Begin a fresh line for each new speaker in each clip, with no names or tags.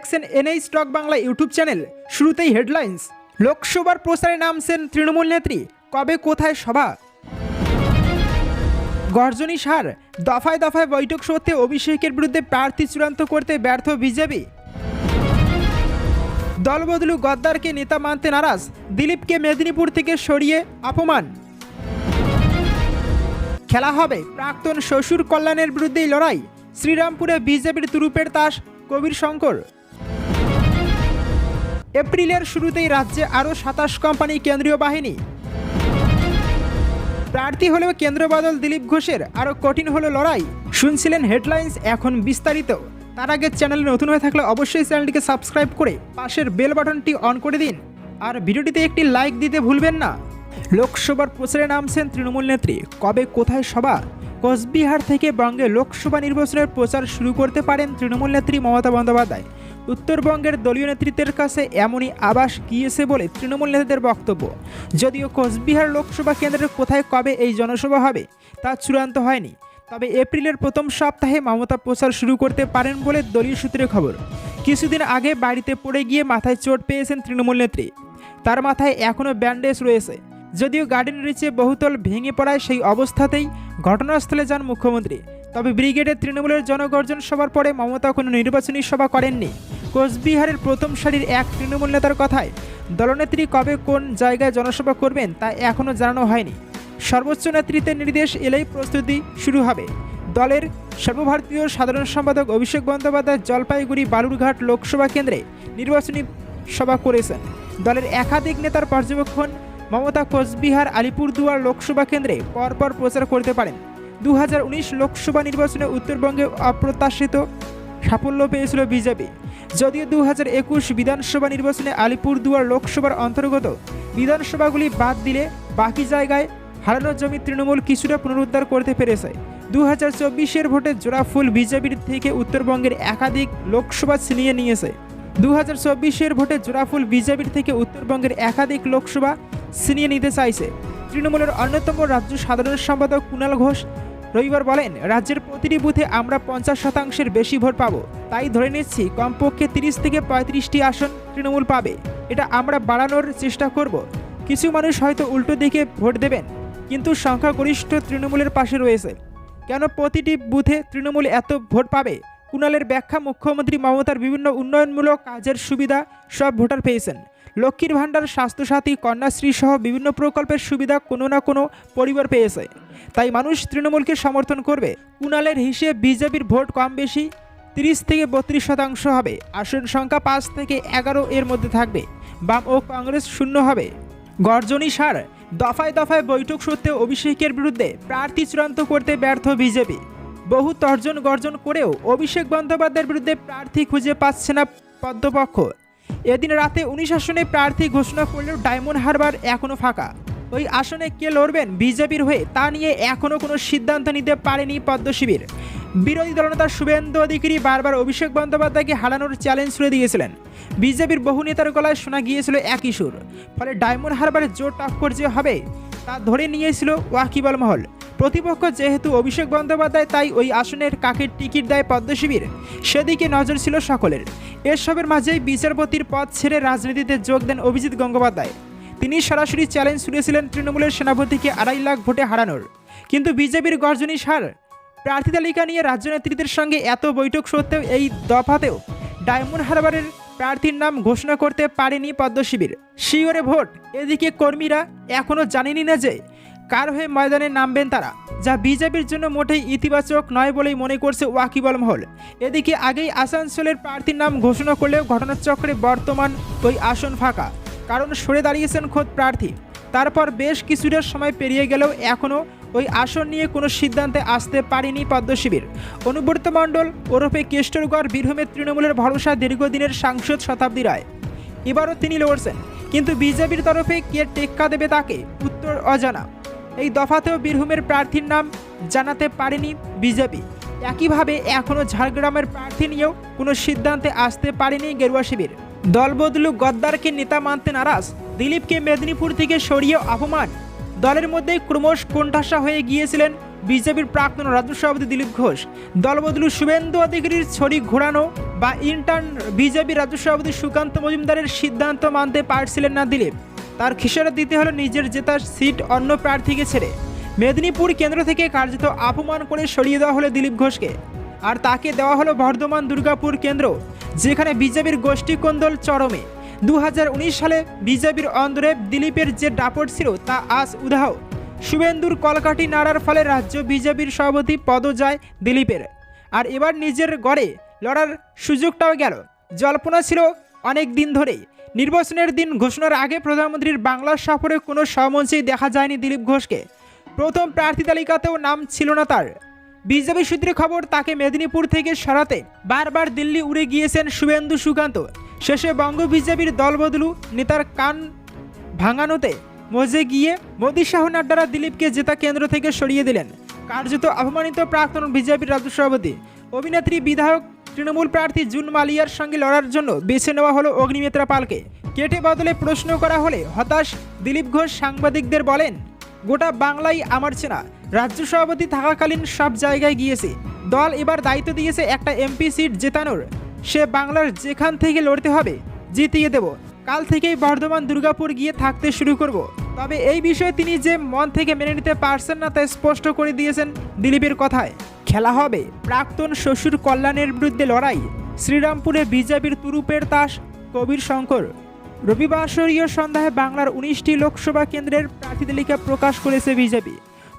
দেখছেন এনএই stock Bangla YouTube channel, শুরুতেই হেডলাইন্স। লোকসভার প্রচারে নামছেন তৃণমূল নেত্রী, কবে কোথায় সভা? গর্জনী সার, দফায় দফায় বৈঠক সত্ত্বে অভিষেকের বিরুদ্ধে প্রার্থী চূড়ান্ত করতে ব্যর্থ বিজেপি। দলবদলু গদ্দারকে নেতা মানতে নারাজ, দিলীপকে মেদিনীপুর থেকে সরিয়ে অপমান। খেলা হবে প্রাক্তন শ্বশুর কল্যাণের বিরুদ্ধেই লড়াই, শ্রীরামপুরে বিজেপির তুরুপের তাস কবির শঙ্কর। এপ্রিলের শুরুতেই রাজ্যে আরও সাতাশ কোম্পানি কেন্দ্রীয় বাহিনী। প্রার্থী হলেও কেন্দ্র বদল দিলীপ ঘোষের আরও কঠিন হলো লড়াই। শুনছিলেন হেডলাইন্স, এখন বিস্তারিত। তার আগে চ্যানেলে নতুন হয়ে থাকলে অবশ্যই চ্যানেলটিকে সাবস্ক্রাইব করে পাশের বেল বাটনটি অন করে দিন। আর ভিডিওটিতে একটি লাইক দিতে ভুলবেন না। লোকসভার প্রচারে নামছেন তৃণমূল নেত্রী। কবে কোথায় সভা? কোচবিহার থেকে বঙ্গে লোকসভা নির্বাচনের প্রচার শুরু করতে পারেন তৃণমূল নেত্রী মমতা বন্দ্যোপাধ্যায়। উত্তরবঙ্গের দলীয় নেতৃত্বের কাছে এমনই আবাস গিয়েছে বলে তৃণমূল নেতাদের বক্তব্য। যদিও কোচবিহার লোকসভা কেন্দ্রের কোথায় কবে এই জনসভা হবে, তা চূড়ান্ত হয়নি। তবে এপ্রিলের প্রথম সপ্তাহে মমতা প্রচার শুরু করতে পারেন বলে দলীয় সূত্রে খবর। কিছুদিন আগে বাড়িতে পড়ে গিয়ে মাথায় চোট পেয়েছেন তৃণমূল নেত্রী। তার মাথায় এখনও ব্যান্ডেজ রয়েছে। যদিও গার্ডেন রিচে বহুতল ভেঙে পড়ায় সেই অবস্থাতেই ঘটনাস্থলে যান মুখ্যমন্ত্রী। তবে ব্রিগেডের তৃণমূলের জনগর্জন সভার পরে মমতা কোনো নির্বাচনী সভা করেননি। কোচবিহারের প্রথম সারির এক তৃণমূল নেতার কথায়, দলনেত্রী কবে কোন জায়গায় জনসভা করবেন তা এখনও জানানো হয়নি। সর্বোচ্চ নেতৃত্বের নির্দেশ এলেই প্রস্তুতি শুরু হবে। দলের সর্বভারতীয় সাধারণ সম্পাদক অভিষেক বন্দ্যোপাধ্যায় জলপাইগুড়ি বালুরঘাট লোকসভা কেন্দ্রে নির্বাচনী সভা করেছেন। দলের একাধিক নেতার পর্যবেক্ষণ মমতা কোচবিহার আলিপুরদুয়ার লোকসভা কেন্দ্রে পরপর প্রচার করতে পারেন। উনিশ লোকসভা নির্বাচনে উত্তরবঙ্গে অপ্রত্যাশিত সাফল্য পেয়েছিল বিজেপি। যদিও দু হাজার একুশ বিধানসভা নির্বাচনে আলিপুরদুয়ার লোকসভার অন্তর্গত বিধানসভাগুলি বাদ দিলে বাকি জায়গায় হারানো জমি তৃণমূল কিছুটা পুনরুদ্ধার করতে পেরেছে। দু হাজার চব্বিশের ভোটে জোড়াফুল বিজেপির থেকে উত্তরবঙ্গের একাধিক লোকসভা ছিনিয়ে নিয়েছে। দু হাজার চব্বিশের ভোটে জোড়াফুল বিজেপির থেকে উত্তরবঙ্গের একাধিক লোকসভা ছিনিয়ে নিতে চাইছে। তৃণমূলের অন্যতম রাজ্য সাধারণ সম্পাদক কুণাল ঘোষ রবিবার বলেন, রাজ্যের প্রতিটি বুথে আমরা পঞ্চাশ শতাংশের বেশি ভোট পাবো। তাই ধরে নিচ্ছি, কমপক্ষে তিরিশ থেকে পঁয়ত্রিশটি আসন তৃণমূল পাবে। এটা আমরা বাড়ানোর চেষ্টা করব। কিছু মানুষ হয়তো উল্টো দিকে ভোট দেবেন, কিন্তু সংখ্যাগরিষ্ঠ তৃণমূলের পাশে রয়েছে। কেন প্রতিটি বুথে তৃণমূল এত ভোট পাবে? কুণালের ব্যাখ্যা মুখ্যমন্ত্রী মমতার বিভিন্ন উন্নয়নমূলক কাজের সুবিধা সব ভোটার পেয়েছেন। লক্ষ্মীর ভাণ্ডার, স্বাস্থ্যসাথী, কন্যাশ্রী সহ বিভিন্ন প্রকল্পের সুবিধা কোনো না কোনো পরিবার পেয়েছে। তাই মানুষ তৃণমূলকে সমর্থন করবে। কুণালের হিসেব বিজেপির ভোট কম বেশি, তিরিশ থেকে বত্রিশ শতাংশ হবে। আসন সংখ্যা পাঁচ থেকে এগারো এর মধ্যে থাকবে। বাম ও কংগ্রেস শূন্য হবে। গর্জনী সার, দফায় দফায় বৈঠক সত্ত্বেও অভিষেকের বিরুদ্ধে প্রার্থী চূড়ান্ত করতে ব্যর্থ বিজেপি। বহু তর্জন গর্জন করেও অভিষেক বন্দ্যোপাধ্যায়ের বিরুদ্ধে প্রার্থী খুঁজে পাচ্ছে না পদ্মপক্ষ। এদিন রাতে উনিশ আসনে প্রার্থী ঘোষণা করলেও ডায়মন্ড হারবার এখনও ফাঁকা। ওই আসনে কে লড়বেন বিজেপির হয়ে তা নিয়ে এখনও কোনো সিদ্ধান্ত নিতে পারেনি পদ্ম শিবির। বিরোধী দলনেতা শুভেন্দু অধিকারী বারবার অভিষেক বন্দ্যোপাধ্যায়কে হারানোর চ্যালেঞ্জ ছুড়ে দিয়েছিলেন। বিজেপির বহু নেতার গলায় শোনা গিয়েছিল একই সুর। ফলে ডায়মন্ড হারবারের জোর টক্কর যে হবে, তা ধরে নিয়েছিল ওয়াকিবল মহল। প্রতিপক্ষ যেহেতু অভিষেক বন্দ্যোপাধ্যায়, তাই ওই আসনের কাকের টিকিট দেয় পদ্মশিবির সেদিকে নজর ছিল সকলের। এসবের মাঝেই বিচারপতির পদ ছেড়ে রাজনীতিতে যোগ দেন অভিজিৎ গঙ্গোপাধ্যায়। তিনি সরাসরি চ্যালেঞ্জ শুনেছিলেন তৃণমূলের সেনাপতিকে আড়াই লাখ ভোটে হারানোর। কিন্তু বিজেপির গর্জনী সার, প্রার্থী তালিকা নিয়ে রাজ্য সঙ্গে এত বৈঠক সত্ত্বেও এই দফাতেও ডায়মন্ড হারবারের প্রার্থীর নাম ঘোষণা করতে পারেনি পদ্মশিবির শিওরে ভোট, এদিকে কর্মীরা এখনও জানেনি না যে কার হয়ে ময়দানে নামবেন তারা? যা বিজেপির জন্য মোটেই ইতিবাচক নয় বলেই মনে করছে ওয়াকিবল মহল। এদিকে আগেই আসানসোলের প্রার্থীর নাম ঘোষণা করলেও ঘটনাচক্রে বর্তমান ওই আসন ফাঁকা। কারণ সরে দাঁড়িয়েছেন খোদ প্রার্থী। তারপর বেশ কিছুটা সময় পেরিয়ে গেলেও এখনও ওই আসন নিয়ে কোনো সিদ্ধান্তে আসতে পারেনি পদ্মশিবির। অনুব্রত মণ্ডল, ওরফে কেষ্টরগড়, বীরভূমের তৃণমূলের ভরসা দীর্ঘদিনের সাংসদ শতাব্দী রায়। এবারও তিনি লড়ছেন। কিন্তু বিজেপির তরফে কে টেক্কা দেবে তাকে? উত্তর অজানা। এই দফাতেও বীরভূমের প্রার্থীর নাম জানাতে পারেনি বিজেপি। একইভাবে এখনও ঝাড়গ্রামের প্রার্থী নিয়েও কোনো সিদ্ধান্তে আসতে পারেনি গেরুয়া শিবির। দলবদলু গদ্দারকে নেতা মানতে নারাজ। দিলীপকে মেদিনীপুর থেকে সরিয়ে অপমান। দলের মধ্যে ক্রমশ কোণঠাসা হয়ে গিয়েছিলেন বিজেপির প্রাক্তন রাজ্য সভাপতি দিলীপ ঘোষ। দলবদলু শুভেন্দু অধিকারীর ছড়ি ঘোরানো বা ইন্টার্ন বিজেপি রাজ্য সভাপতি সুকান্ত মজুমদারের সিদ্ধান্ত মানতে পারছিলেন না দিলীপ। তার খিসারত দিতে হলো নিজের জেতার সিট অন্য প্রার্থীকে ছেড়ে মেদিনীপুর কেন্দ্র থেকে কার্যত অপমান করে সরিয়ে দেওয়া হলো দিলীপ ঘোষকে। আর তাকে দেওয়া হলো বর্ধমান দুর্গাপুর কেন্দ্র, যেখানে বিজেপির গোষ্ঠী কোন্দল চরমে। দু হাজার উনিশ সালে বিজেপির অন্দরে দিলীপের যে দাপট ছিল তা আজ উদাহ শুভেন্দুর কলকাঠি নাড়ার ফলে রাজ্য বিজেপির সভাপতি পদ যায় দিলীপের। আর এবার নিজের গড়ে লড়ার সুযোগটাও গেল। জল্পনা ছিল অনেক দিন ধরেই। নির্বাচনের দিন ঘোষণার আগে প্রধানমন্ত্রীর বাংলা সফরে কোনো সমঞ্চেই দেখা যায়নি দিলীপ ঘোষকে। প্রথম প্রার্থী তালিকাতেও নাম ছিল না তার। বিজেপি সূত্রে খবর, তাকে মেদিনীপুর থেকে সরাতে বারবার দিল্লি উড়ে গিয়েছেন শুভেন্দু সুকান্ত। শেষে বঙ্গ বিজেপির দলবদলু নেতার কান ভাঙানোতে মজে গিয়ে মোদী শাহ নাড্ডারা দিলীপকে জেতা কেন্দ্র থেকে সরিয়ে দিলেন। কার্যত অপমানিত প্রাক্তন বিজেপির রাজ্য সভাপতি, অভিনেত্রী, বিধায়ক তৃণমূল প্রার্থী জুন মালিয়ার সঙ্গে লড়ার জন্য বেছে নেওয়া হলো অগ্নিমিত্রা পালকে। কেটে বদলে প্রশ্ন করা হলে হতাশ দিলীপ ঘোষ সাংবাদিকদের বলেন, গোটা বাংলাই আমার চেনা। রাজ্য সভাপতি থাকাকালীন সব জায়গায় গিয়েছে। দল এবার দায়িত্ব দিয়েছে একটা এমপি সিট জেতানোর। সে বাংলার যেখান থেকে লড়তে হবে, জিতিয়ে দেব। কাল থেকেই বর্ধমান দুর্গাপুর গিয়ে থাকতে শুরু করব। তবে এই বিষয়ে তিনি যে মন থেকে মেনে নিতে পারছেন না তা স্পষ্ট করে দিয়েছেন দিলীপের কথায়। খেলা হবে প্রাক্তন শ্বশুর কল্যাণের বিরুদ্ধে লড়াই শ্রীরামপুরে বিজেপির তুরুপের তাস, কবির শঙ্কর। রবিবাসরীয় সন্ধ্যায় বাংলার উনিশটি লোকসভা কেন্দ্রের প্রার্থী তালিকা প্রকাশ করেছে বিজেপি।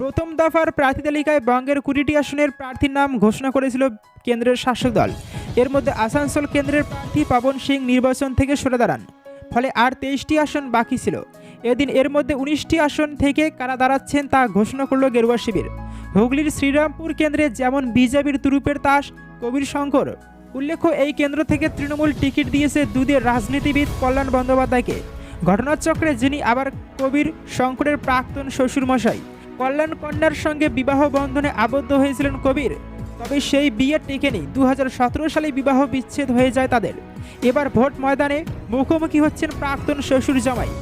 প্রথম দফার প্রার্থী তালিকায় বঙ্গের কুড়িটি আসনের প্রার্থীর নাম ঘোষণা করেছিল কেন্দ্রের শাসক দল। এর মধ্যে আসানসোল কেন্দ্রের প্রার্থী পবন সিং নির্বাচন থেকে সরে দাঁড়ান। ফলে আর তেইশটি আসন বাকি ছিল। এদিন এর মধ্যে উনিশটি আসন থেকে কারা দাঁড়াচ্ছেন তা ঘোষণা করল গেরুয়া শিবির। হুগলির শ্রীরামপুর কেন্দ্রে যেমন বিজেপির তুরুপের তাস, কবির শঙ্কর। উল্লেখ্য, এই কেন্দ্র থেকে তৃণমূল টিকিট দিয়েছে দুদের রাজনীতিবিদ কল্যাণ বন্দ্যোপাধ্যায়কে। ঘটনাচক্রে যিনি আবার কবির শঙ্করের প্রাক্তন শ্বশুরমশাই। কল্যাণ কন্যার সঙ্গে বিবাহ বন্ধনে আবদ্ধ হয়েছিলেন কবির। তবে সেই বিয়ে টেকেনি। দু হাজার সতেরো সালে বিবাহ বিচ্ছেদ হয়ে যায় তাদের। এবার ভোট ময়দানে মুখোমুখি হচ্ছেন প্রাক্তন শ্বশুর জামাই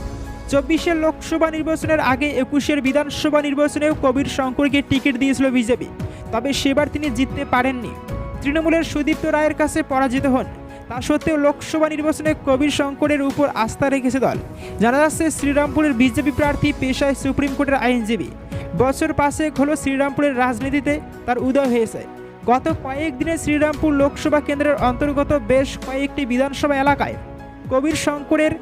চব্বিশের লোকসভা নির্বাচনের আগে একুশের বিধানসভা নির্বাচনেও কবির শঙ্করকে টিকিট দিয়েছিল বিজেপি। তবে সেবার তিনি জিততে পারেননি। তৃণমূলের সুদীপ্ত রায়ের কাছে পরাজিত হন। তা সত্ত্বেও লোকসভা নির্বাচনে কবির শঙ্করের উপর আস্থা রেখেছে দল। জানা যাচ্ছে, শ্রীরামপুরের বিজেপি প্রার্থী পেশায় সুপ্রিম কোর্টের আইনজীবী। বছর পাঁচেক হলো শ্রীরামপুরের রাজনীতিতে তার উদয় হয়েছে। গত কয়েকদিনে শ্রীরামপুর লোকসভা কেন্দ্রের অন্তর্গত বেশ কয়েকটি বিধানসভা এলাকায় কবির শঙ্করের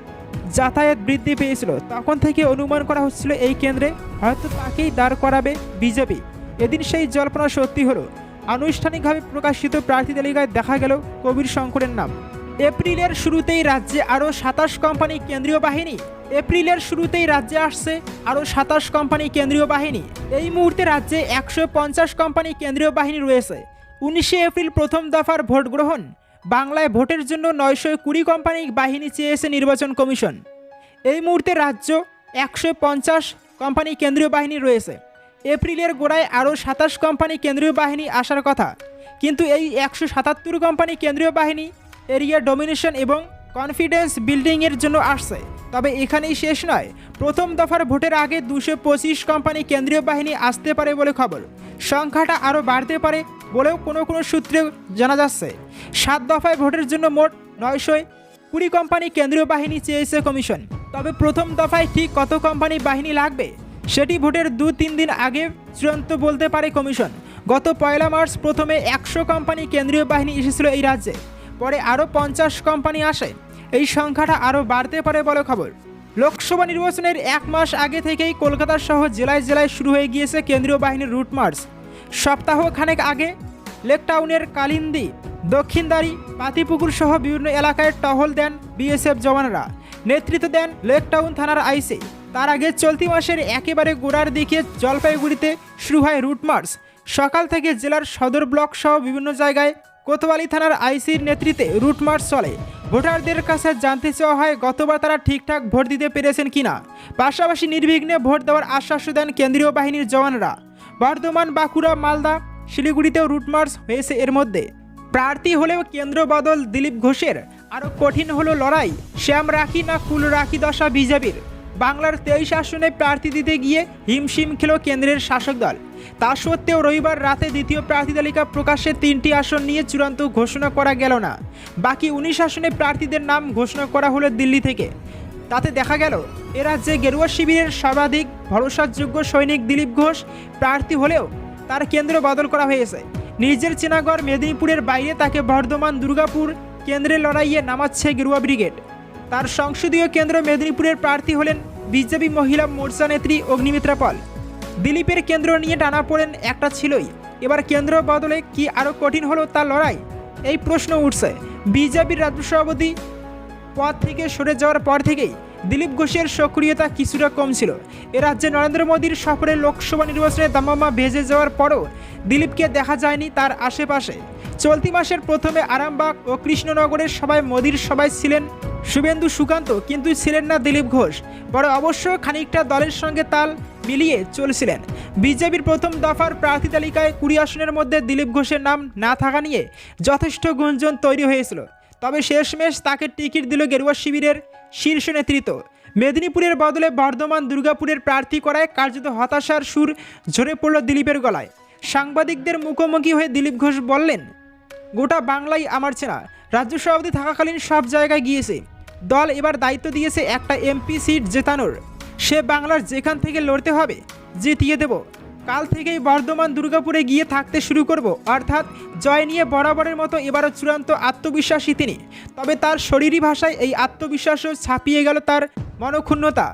যাতায়াত বৃদ্ধি পেয়েছিল। তখন থেকে অনুমান করা হচ্ছিল এই কেন্দ্রে হয়তো তাকেই দাঁড় করাবে বিজেপি। এদিন সেই জল্পনা সত্যি হলো। আনুষ্ঠানিকভাবে প্রকাশিত প্রার্থী তালিকায় দেখা গেল কবির শঙ্করের নাম। এপ্রিলের শুরুতেই রাজ্যে আরও সাতাশ কোম্পানি কেন্দ্রীয় বাহিনী, এপ্রিলের শুরুতেই রাজ্যে আসছে আরও সাতাশ কোম্পানি কেন্দ্রীয় বাহিনী। এই মুহূর্তে রাজ্যে একশো পঞ্চাশ কোম্পানি কেন্দ্রীয় বাহিনী রয়েছে। উনিশে এপ্রিল প্রথম দফার ভোট গ্রহণ বাংলায় ভোটের জন্য নয়শো কুড়ি কোম্পানি বাহিনী চেয়েছে নির্বাচন কমিশন। এই মুহূর্তে রাজ্য একশো পঞ্চাশ কোম্পানি কেন্দ্রীয় বাহিনী রয়েছে। এপ্রিলের গোড়ায় আরও সাতাশ কোম্পানি কেন্দ্রীয় বাহিনী আসার কথা। কিন্তু এই একশো সাতাত্তর কোম্পানি কেন্দ্রীয় বাহিনী, এরিয়া ডোমিনেশন এবং কনফিডেন্স বিল্ডিংয়ের জন্য আসছে। তবে এখানেই শেষ নয়, প্রথম দফার ভোটের আগে দুশো পঁচিশ কোম্পানি কেন্দ্রীয় বাহিনী আসতে পারে বলে খবর। সংখ্যাটা আরও বাড়তে পারে বলেও কোনো কোনো সূত্রে জানা যাচ্ছে। সাত দফায় ভোটের জন্য মোট নয়শো কুড়ি কোম্পানি কেন্দ্রীয় বাহিনী চেয়েছে কমিশন। তবে প্রথম দফায় ঠিক কত কোম্পানি বাহিনী লাগবে, সেটি ভোটের দু তিন দিন আগে চূড়ান্ত বলতে পারে কমিশন। গত পয়লা মার্চ প্রথমে একশো কোম্পানি কেন্দ্রীয় বাহিনী এসেছিল এই রাজ্যে, পরে আরও পঞ্চাশ কোম্পানি আসে। এই সংখ্যাটা আরও বাড়তে পারে বলে খবর। লোকসভা নির্বাচনের এক মাস আগে থেকেই কলকাতা সহ জেলায় জেলায় শুরু হয়ে গিয়েছে কেন্দ্রীয় বাহিনীর রুট মার্চ। সপ্তাহ খানেক আগে লেকটাউনের কালিন্দি, দক্ষিণদারি পাতিপুকুর সহ বিভিন্ন এলাকায় টহল দেন বিএসএফ জওয়ানরা। নেতৃত্ব দেন লেকটাউন থানার আইসি। তার আগে চলতি মাসের একেবারে গোড়ার দিকে জলপাইগুড়িতে শুরু হয় রুট মার্চ। সকাল থেকে জেলার সদর ব্লক সহ বিভিন্ন জায়গায় কোতোয়ালি থানার আইসির নেতৃত্বে রুট মার্চ চলে। ভোটারদের কাছে জানতে চাওয়া হয়, গতবার তারা ঠিকঠাক ভোট দিতে পেরেছেন কিনা। পাশাপাশি নির্বিঘ্নে ভোট দেওয়ার আশ্বাস দেন কেন্দ্রীয় বাহিনীর জওয়ানরা। বর্ধমান, বাঁকুড়া, মালদা, শিলিগুড়িতেও রুট মার্চ হয়েছে এর মধ্যে। প্রার্থী হলেও কেন্দ্র বদল দিলীপ ঘোষের। আরও কঠিন হলো লড়াই, শ্যাম রাখি না কুল রাখি দশা বিজেপির। বাংলার তেইশ আসনে প্রার্থী দিতে গিয়ে হিমশিম খেল কেন্দ্রের শাসক দল। তা সত্ত্বেও রবিবার রাতে দ্বিতীয় প্রার্থী তালিকা প্রকাশে তিনটি আসন নিয়ে চূড়ান্ত ঘোষণা করা গেল না। বাকি উনিশ আসনে প্রার্থীদের নাম ঘোষণা করা হলো দিল্লি থেকে। তাতে দেখা গেল, এ রাজ্যে গেরুয়া শিবিরের সর্বাধিক ভরসাযোগ্য সৈনিক দিলীপ ঘোষ প্রার্থী হলেও তার কেন্দ্র বদল করা হয়েছে। নিজের চেনাগড় মেদিনীপুরের বাইরে তাকে বর্ধমান দুর্গাপুর কেন্দ্রের লড়াইয়ে নামাচ্ছে গেরুয়া ব্রিগেড। তার সংসদীয় কেন্দ্র মেদিনীপুরের প্রার্থী হলেন বিজেপি মহিলা মোর্চা নেত্রী অগ্নিমিত্রা পল। দিলীপের কেন্দ্র নিয়ে টানা পড়েন একটা ছিলই। এবার কেন্দ্র বদলে কি আরও কঠিন হলো তার লড়াই? এই প্রশ্ন উঠছে। বিজেপির রাজ্য সভাপতি পদ থেকে সরে যাওয়ার পর থেকেই দিলীপ ঘোষের সক্রিয়তা কিছুটা কম ছিল এ রাজ্যে নরেন্দ্র মোদীর সফরে লোকসভা নির্বাচনে দামামা ভেজে যাওয়ার পরও দিলীপকে দেখা যায়নি তার আশেপাশে। চলতি মাসের প্রথমে আরামবাগ ও কৃষ্ণনগরের সবাই মোদীর সবাই ছিলেন শুভেন্দু সুকান্ত, কিন্তু ছিলেন না দিলীপ ঘোষ। বড় অবশ্য খানিকটা দলের সঙ্গে তাল মিলিয়ে চলছিলেন। বিজেপির প্রথম দফার প্রার্থী তালিকায় কুড়ি আসনের মধ্যে দিলীপ ঘোষের নাম না থাকা নিয়ে যথেষ্ট গুঞ্জন তৈরি হয়েছিল। তবে শেষমেশ তাকে টিকিট দিল গেরুয়া শিবিরের শীর্ষ নেতৃত্ব। মেদিনীপুরের বদলে বর্ধমান, দুর্গাপুরের প্রার্থী করায় কার্যত হতাশার সুর ঝরে পড়ল দিলীপের গলায়। সাংবাদিকদের মুখোমুখি হয়ে দিলীপ ঘোষ বললেন, গোটা বাংলাই আমার চেনা। রাজ্য সভাপতি থাকাকালীন সব জায়গায় গিয়েছে। দল এবার দায়িত্ব দিয়েছে একটা এমপি সিট জেতানোর। সে বাংলার যেখান থেকে লড়তে হবে, জিতিয়ে দেব। কাল থেকেই বর্ধমান, দুর্গাপুরে গিয়ে থাকতে শুরু করব। অর্থাৎ জয় নিয়ে বরাবরের মতো এবারও চূড়ান্ত আত্মবিশ্বাসী তিনি। তবে তার শরীরী ভাষায় এই আত্মবিশ্বাসও ছাপিয়ে গেল তার মনক্ষুণ্ণতা।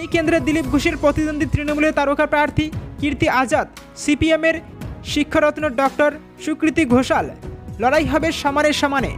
এই কেন্দ্রে দিলীপ ঘোষের প্রতিদ্বন্দ্বী তৃণমূলের তারকা প্রার্থী কীর্তি আজাদ, সিপিএমের শিক্ষারত্ন ডক্টর সুকৃতি ঘোষাল। লড়াই হবে সমানে সমানে।